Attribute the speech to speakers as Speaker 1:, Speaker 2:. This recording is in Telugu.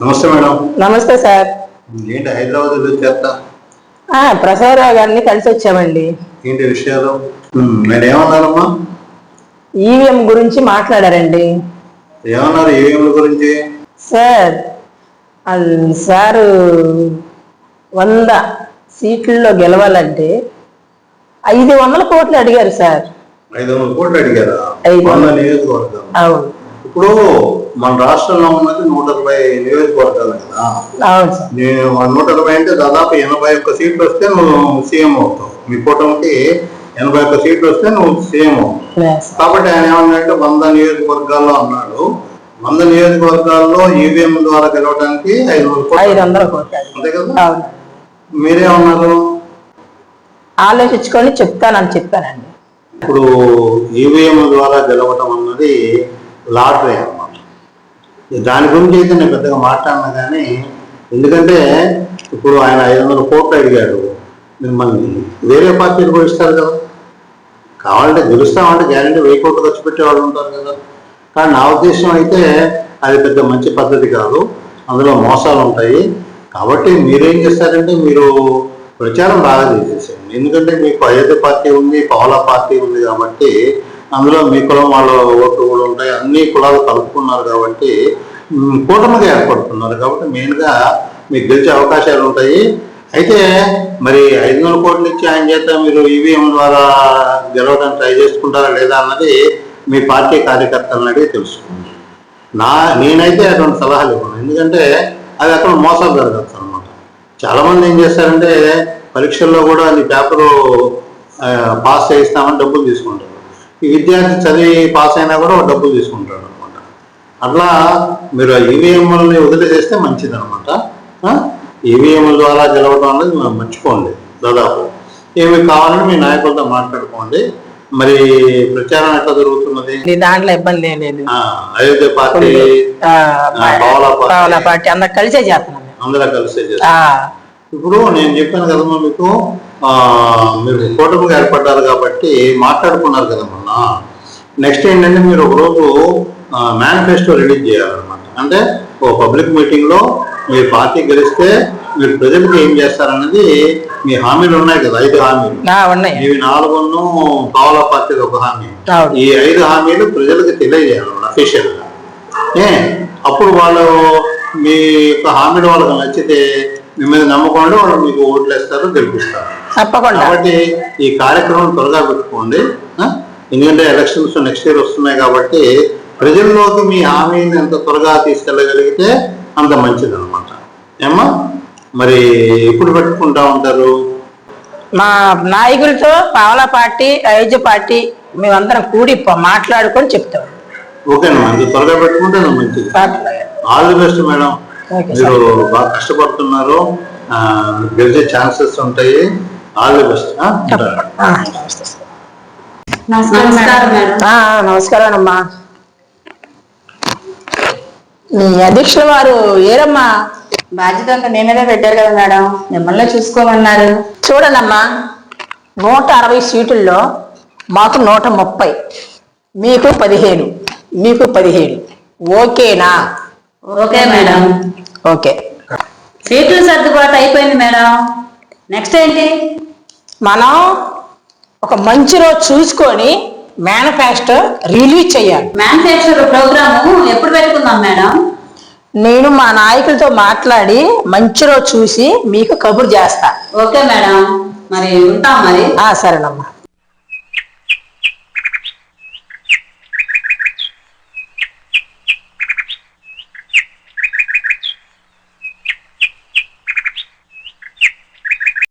Speaker 1: నమస్తే మేడం.
Speaker 2: నమస్తే సార్.
Speaker 1: ఏంటి హైదరాబాద్ వచ్చేస్తా?
Speaker 2: ఆ, ప్రసాదరావు గారిని కలిసి వచ్చామండి.
Speaker 1: ఏంటి విషయాలు? నేను ఏమన్నానమ్మా?
Speaker 2: ఈవీఎం గురించి మాట్లాడారండి.
Speaker 1: ఏమన్నారు ఈవీఎంల గురించి?
Speaker 2: సార్ సారు వంద సీట్లలో గెలవాలంటే ఐదు వందల కోట్లు అడిగారు సార్.
Speaker 1: ఐదు వందల కోట్లు అడిగారా?
Speaker 2: అవును.
Speaker 1: ఇప్పుడు మన రాష్ట్రంలో ఉన్నది నూట ఇరవై నియోజకవర్గాలు కదా? నూట ఇరవై అంటే దాదాపు ఎనభై ఒక్క సీట్లు వస్తే నువ్వు సీఎం అవుతావు. మీ కూటమికి ఎనభై ఒక్క సీట్లు వస్తే నువ్వు సీఎం అవుతావు. కాబట్టి ఆయన ఏమన్నాడంటే వంద నియోజకవర్గాల్లో అన్నాడు. వంద నియోజకవర్గాల్లో ఈవీఎం ద్వారా గెలవడానికి ఐదు వందల కోట్లు. అంతే కదా? మీరేమన్నారు?
Speaker 2: ఆలోచించుకొని చెప్తానని చెప్పానండి
Speaker 1: ఇప్పుడు ఈవీఎం ద్వారా గెలవటం అన్నది లాటరీ అనమాట దాని గురించి అయితే నేను పెద్దగా మాట్లాడినా కానీ ఎందుకంటే ఇప్పుడు ఆయన ఐదు వందల కోట్లు అడిగాడు మిమ్మల్ని. వేరే పార్టీలు కూడా ఇస్తారు కదా. కావాలంటే గెలుస్తామంటే గ్యారంటీ వెయ్యి కోట్లు ఖర్చు పెట్టేవాళ్ళు ఉంటారు కదా. కానీ నా ఉద్దేశం అయితే అది పెద్ద మంచి పద్ధతి కాదు. అందులో మోసాలు ఉంటాయి. కాబట్టి మీరేం చేస్తారంటే మీరు ప్రచారం బాగా చేసేసేయండి ఎందుకంటే మీకు అయోధ్య పార్టీ ఉంది పవలా పార్టీ ఉంది కాబట్టి అందులో మీ కులం వాళ్ళ ఓట్లు కూడా ఉంటాయి అన్ని కులాలు కలుపుకున్నారు కాబట్టి కూటమిగా ఏర్పడుతున్నారు కాబట్టి మెయిన్గా మీకు గెలిచే అవకాశాలు ఉంటాయి. అయితే మరి ఐదు వందల కోట్లు ఇచ్చి ఆయన చేత మీరు ఈవీఎం ద్వారా గెలవడానికి ట్రై చేసుకుంటారా లేదా అన్నది మీ పార్టీ కార్యకర్తలను అడిగి తెలుసుకోండి నా నేనైతే అటువంటి సలహాలు ఇవ్వను. ఎందుకంటే అది అక్కడ మోసాలు జరగదు చాలా మంది ఏం చేస్తారంటే పరీక్షల్లో కూడా నీ పేపరు ఆ, పాస్ చేయిస్తామని డబ్బులు తీసుకుంటారు. ఈ విద్యార్థి చదివి పాస్ అయినా కూడా డబ్బులు తీసుకుంటాడు అనమాట అట్లా మీరు ఈవీఎంలని వదిలేసేస్తే మంచిది అనమాట ఈవీఎంల ద్వారా గెలవడం అనేది మర్చిపోండి దాదాపు. ఏమి కావాలని మీ నాయకులతో మాట్లాడుకోండి. మరి ప్రచారం ఎట్లా జరుగుతున్నది?
Speaker 2: దాంట్లో ఇబ్బంది లేదు.
Speaker 1: ఆ, అయోధ్య పార్టీ
Speaker 2: ఆ,
Speaker 1: ఆ, పార్టీ.
Speaker 2: అందరు కలిసే చేస్తున్నాం.
Speaker 1: అందరూ కలిసే చేస్తారు ఇప్పుడు నేను చెప్పాను కదమ్మా మీకు మీరు కూటమిగా ఏర్పడ్డారు కాబట్టి మాట్లాడుకున్నారు కదా మొన్న. నెక్స్ట్ ఏంటంటే మీరు ఒకరోజు మేనిఫెస్టో రిలీజ్ చేయాలన్నమాట. అంటే ఓ పబ్లిక్ మీటింగ్లో మీరు పార్టీ గెలిస్తే మీరు ప్రజలకు ఏం చేస్తారన్నది మీ హామీలు ఉన్నాయి కదా ఐదు హామీలు. ఇవి నాలుగును పావుల పార్టీది ఒక హామీ. ఈ ఐదు హామీలు ప్రజలకు తెలియజేయాలన్నమాట అఫీషియల్గా. ఏ అప్పుడు వాళ్ళు మీ యొక్క హామీలు వాళ్ళకి నచ్చితే మీ మీద నమ్మకం ఉండి వాళ్ళు మీకు ఓట్లు వేస్తారు గెలిపిస్తారు.
Speaker 2: తప్పకుండా.
Speaker 1: కాబట్టి ఈ కార్యక్రమం త్వరగా పెట్టుకోండి? ఎందుకంటే ఎలక్షన్స్ నెక్స్ట్ ఇయర్ వస్తున్నాయి కాబట్టి ప్రజల్లోకి మీ హామీని ఎంత త్వరగా తీసుకెళ్ళగలిగితే అంత మంచిది అనమాట ఏమ్మా? మరి ఎప్పుడు పెట్టుకుంటా ఉంటారు?
Speaker 2: మా నాయకులతో పావలా పార్టీ అయోధ్య పార్టీ మేమందరం కూడి మాట్లాడుకొని చెప్తాం.
Speaker 1: ఓకేనమ్మా ఇంత త్వరగా పెట్టుకుంటే నాకు మంచిది. All the best madam. మీరు బాగా కష్టపడుతున్నారు. ఆ, గెలిచే ఛాన్సెస్ ఉంటాయి. All the best.
Speaker 2: నమస్కారం అమ్మా. మీ అధ్యక్షుల వారు ఏరమ్మా?
Speaker 3: బాధ్యత అంతా మీ మీదే పెట్టారు కదా మేడం. మిమ్మల్ని చూసుకోమన్నారు.
Speaker 2: చూడండమ్మా నూట అరవై సీటుల్లో మాకు నూట ముప్పై. మీకు పదిహేను. మీకు పదిహేను. ఓకేనా?
Speaker 3: Okay madam.
Speaker 2: ఓకే.
Speaker 3: సీట్లు సర్దుబాటు అయిపోయింది మేడం. నెక్స్ట్ ఏంటి?
Speaker 2: మనం ఒక మంచి రోజు చూసుకొని మేనిఫెస్టో రిలీజ్ చేయాలి.
Speaker 3: మ్యానుఫ్యాక్చర్ ప్రోగ్రాము ఎప్పుడు పెట్టుకుందాం మేడం?
Speaker 2: నేను మా నాయకులతో మాట్లాడి మంచి రోజు చూసి మీకు కబురు చేస్తా.
Speaker 3: Okay madam. మరి ఉంటాం మరి.
Speaker 2: ఆ, సరేనమ్మా.